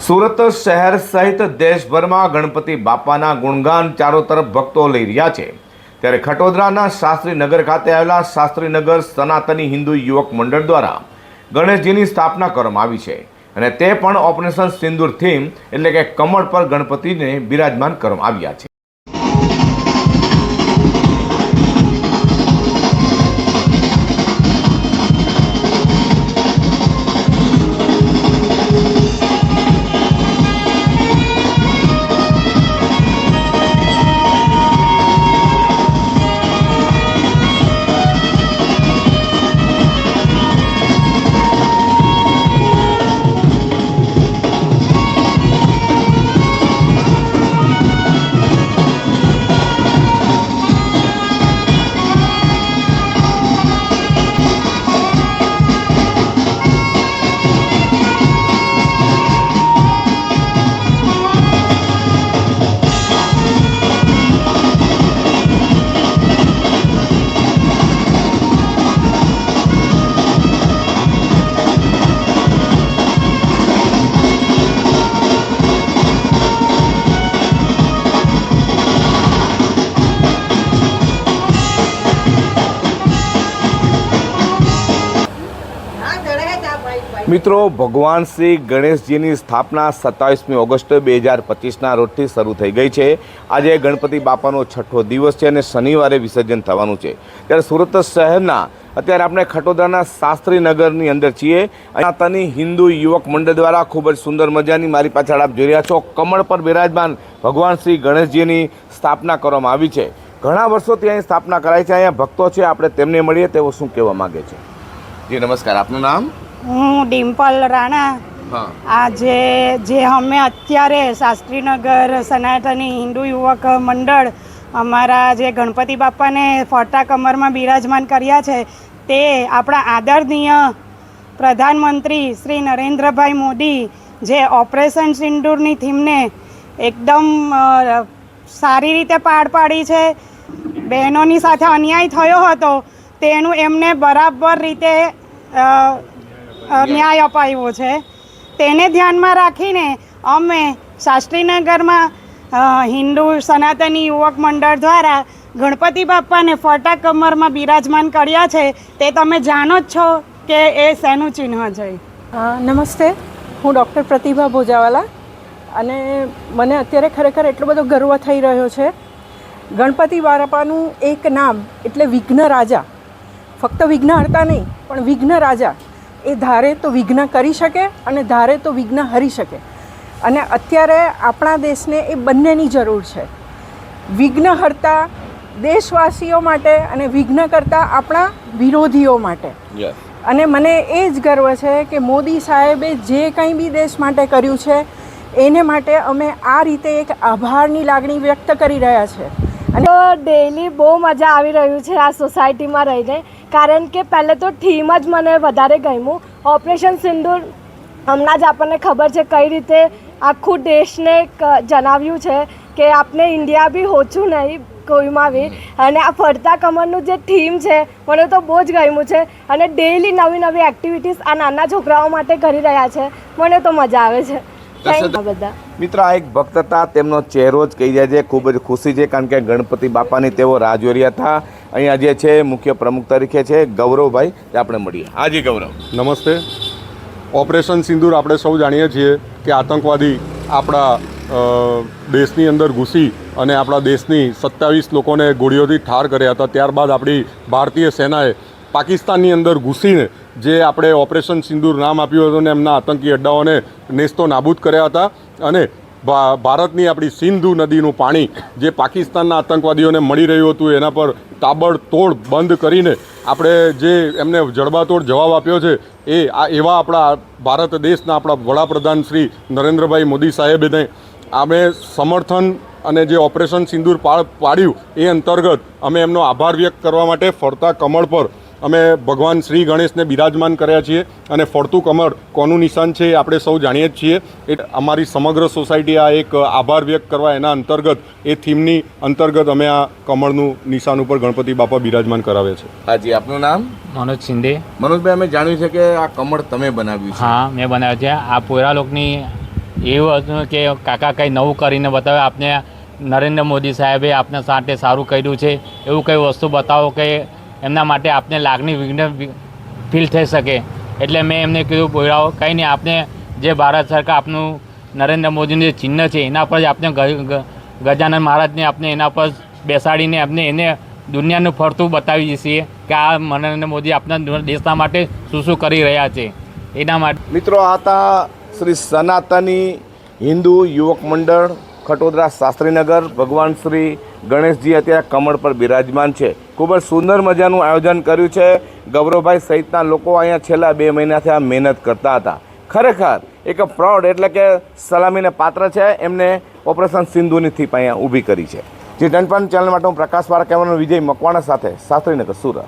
સુરત શહેર સહિત દેશભરમાં ગણપતિ બાપાના ગુણગાન ચારો તરફ ભક્તો લઈ રહ્યા છે. ત્યારે ખટોદરાના શાસ્ત્રીનગર ખાતે આવેલા શાસ્ત્રીનગર સનાતની હિન્દુ યુવક મંડળ દ્વારા ગણેશજીની સ્થાપના કરવામાં આવી છે અને તે પણ ઓપરેશન સિંદૂર થીમ એટલે કે કમળ પર ગણપતિને બિરાજમાન કરવામાં આવ્યા છે. મિત્રો, ભગવાન શ્રી ગણેશજીની સ્થાપના સત્તાવીસમી ઓગસ્ટ બે હજાર પચીસના રોજથી શરૂ થઈ ગઈ છે. આજે ગણપતિ બાપાનો છઠ્ઠો દિવસ છે અને શનિવારે વિસર્જન થવાનું છે. ત્યારે સુરત શહેરના, અત્યારે આપણે ખટોદરાના શાસ્ત્રી નગરની અંદર છીએ. તની હિન્દુ યુવક મંડળ દ્વારા ખૂબ જ સુંદર મજાની મારી પાછળ આપ જોઈ રહ્યા છો. કમળ પર બિરાજમાન ભગવાન શ્રી ગણેશજીની સ્થાપના કરવામાં આવી છે. ઘણા વર્ષોથી અહીં સ્થાપના કરાઈ છે. અહીંયા ભક્તો છે. આપણે તેમને મળીએ તેઓ શું કહેવા માગે છે? જી, નમસ્કાર. આપનું નામ? હું ડિમ્પલ રાણા. આજે જે અમે અત્યારે શાસ્ત્રીનગર સનાતની હિન્દુ યુવક મંડળ અમારા જે ગણપતિ બાપાને ફરતા કમરમાં બિરાજમાન કર્યા છે તે આપણા આદરણીય પ્રધાનમંત્રી શ્રી નરેન્દ્રભાઈ મોદી જે ઓપરેશન સિંદૂરની થીમને એકદમ સારી રીતે પાડ પાડી છે બહેનોની સાથે અન્યાય થયો હતો તેનું એમને બરાબર રીતે ન્યાય અપાયો છે. તેને ધ્યાનમાં રાખીને અમે શાસ્ત્રીનગરમાં હિન્દુ સનાતની યુવક મંડળ દ્વારા ગણપતિ બાપાને ફટા કમરમાં બિરાજમાન કર્યા છે. તે તમે જાણો જ છો કે એ શેનું ચિહ્ન છે. નમસ્તે. હું ડૉક્ટર પ્રતિભા ભોજાવાલા અને મને અત્યારે ખરેખર એટલો બધો ગર્વ થઈ રહ્યો છે. ગણપતિ બાપાનું એક નામ એટલે વિઘ્ન રાજા. ફક્ત વિઘ્નહર્તા નહીં, પણ વિઘ્ન રાજા. એ ધારે તો વિઘ્ન કરી શકે અને ધારે તો વિઘ્ન હરી શકે. અને અત્યારે આપણા દેશને એ બંનેની જરૂર છે. વિઘ્નહર્તા દેશવાસીઓ માટે અને વિઘ્ન કરતા આપણા વિરોધીઓ માટે. અને મને એ જ ગર્વ છે કે મોદી સાહેબે જે કંઈ બી દેશ માટે કર્યું છે એને માટે અમે આ રીતે એક આભારની લાગણી વ્યક્ત કરી રહ્યા છે. અને તો ડેઈલી બહુ મજા આવી રહ્યું છે આ સોસાયટીમાં રહીને. કારણ કે પહેલે તો થીમ જ મને વધારે ગમ્યું. ઓપરેશન સિંદૂર હમણાં જ આપણને ખબર છે કઈ રીતે આખું દેશને જણાવ્યું છે કે આપણે ઇન્ડિયા બી હોછું નહીં કોઈમાં બી. અને આ ફરતા કમરનું જે થીમ છે મને તો બહુ જ ગમ્યું છે. અને ડેઈલી નવી નવી એક્ટિવિટીઝ આ નાના છોકરાઓ માટે કરી રહ્યા છે. મને તો મજા આવે છે. બધા. મિત્ર આ એક ભક્ત હતા તેમનો ચહેરો જ કહી જાય છે. ખૂબ જ ખુશી છે કારણ કે ગણપતિ બાપાની તેઓ રાહ જોઈ રહ્યા હતા. અહીંયા જે છે, મુખ્ય પ્રમુખ તરીકે છે, ગૌરવભાઈ આપણે મળીએ. હાજી ગૌરવ. નમસ્તે. ઓપરેશન સિંદૂર આપણે સૌ જાણીએ છીએ કે આતંકવાદી આપણા દેશની અંદર ઘૂસી અને આપણા દેશની સત્તાવીસ લોકોને ગોળીઓથી ઠાર કર્યા હતા. ત્યારબાદ આપણી ભારતીય સેનાએ પાકિસ્તાનની અંદર ઘૂસીને જે આપણે ઓપરેશન સિંદૂર નામ આપ્યું હતું ને એમના આતંકી અડ્ડાઓને નેસ્તો નાબૂદ કર્યા હતા અને ભારતની આપણી સિંધુ નદીનું પાણી જે પાકિસ્તાનના આતંકવાદીઓને મળી રહ્યું હતું, એના પર તાબડતોડ બંધ કરીને આપણે જે એમને જડબાતોડ જવાબ આપ્યો છે, એ આ એવા આપણા ભારત દેશના આપણા વડાપ્રધાન શ્રી નરેન્દ્રભાઈ મોદી સાહેબને અમે સમર્થન અને જે ઓપરેશન સિંદૂર પાડ પાડ્યું, એ અંતર્ગત અમે એમનો આભાર વ્યક્ત કરવા માટે ફરતા કમળ પર અમે ભગવાન શ્રી ગણેશને બિરાજમાન કર્યા છીએ અને ફરતું કમળ કોનું નિશાન છે એ આપણે સૌ જાણીએ જ છીએ. એ અમારી સમગ્ર સોસાયટી આ એક આભાર વ્યક્ત કરવા એના અંતર્ગત એ થીમની અંતર્ગત અમે આ કમળનું નિશાન ઉપર ગણપતિ બાપા બિરાજમાન કરાવે છે. હાજી આપનું નામ? મનોજ શિંદે. મનોજભાઈ અમે જાણ્યું છે કે આ કમળ તમે બનાવ્યું છે. હા મેં બનાવ્યું છે. આ પોરા લોકની એવું હતું કે કાકા કંઈ નવું કરીને બતાવે. આપને નરેન્દ્ર મોદી સાહેબે આપને સાથે સારું કર્યું છે. એવું કંઈ વસ્તુ બતાવો કે એમના માટે આપને લાગણી વિઘ્ન ફીલ થઈ શકે. એટલે મેં એમને કીધું, બોલાવો. કંઈ નહીં, આપને જે ભારત સરકાર આપનું નરેન્દ્ર મોદીનું જે ચિહ્ન છે, એના પર જ આપણે ગ- ગ- ગજાનન મહારાજને આપને એના પર બેસાડીને આપને એને દુનિયાનું ફરતું બતાવી છીએ કે આ નરેન્દ્ર મોદી આપણા દેશના માટે શું શું કરી રહ્યા છે. એના માટે મિત્રો હતા શ્રી સનાતની હિન્દુ યુવક મંડળ, ખટોદરા શાસ્ત્રીનગર. ભગવાન શ્રી ગણેશજી અત્યારે કમળ પર બિરાજમાન છે. ખૂબ જ સુંદર મજાનું આયોજન કર્યું છે. ગૌરવભાઈ સહિતના લોકો અહીંયા છેલ્લા બે મહિનાથી આ મહેનત કરતા હતા. ખરેખર એક પ્રાઉડ એટલે કે સલામીને પાત્ર છે એમને ઓપરેશન સિંધુની થીપ અહીંયા ઊભી કરી છે. જે જનપાન ચેનલ માટે હું પ્રકાશ વાળા કહેવાનો વિજય મકવાણા સાથે. શાસ્ત્રીનગર સુરત.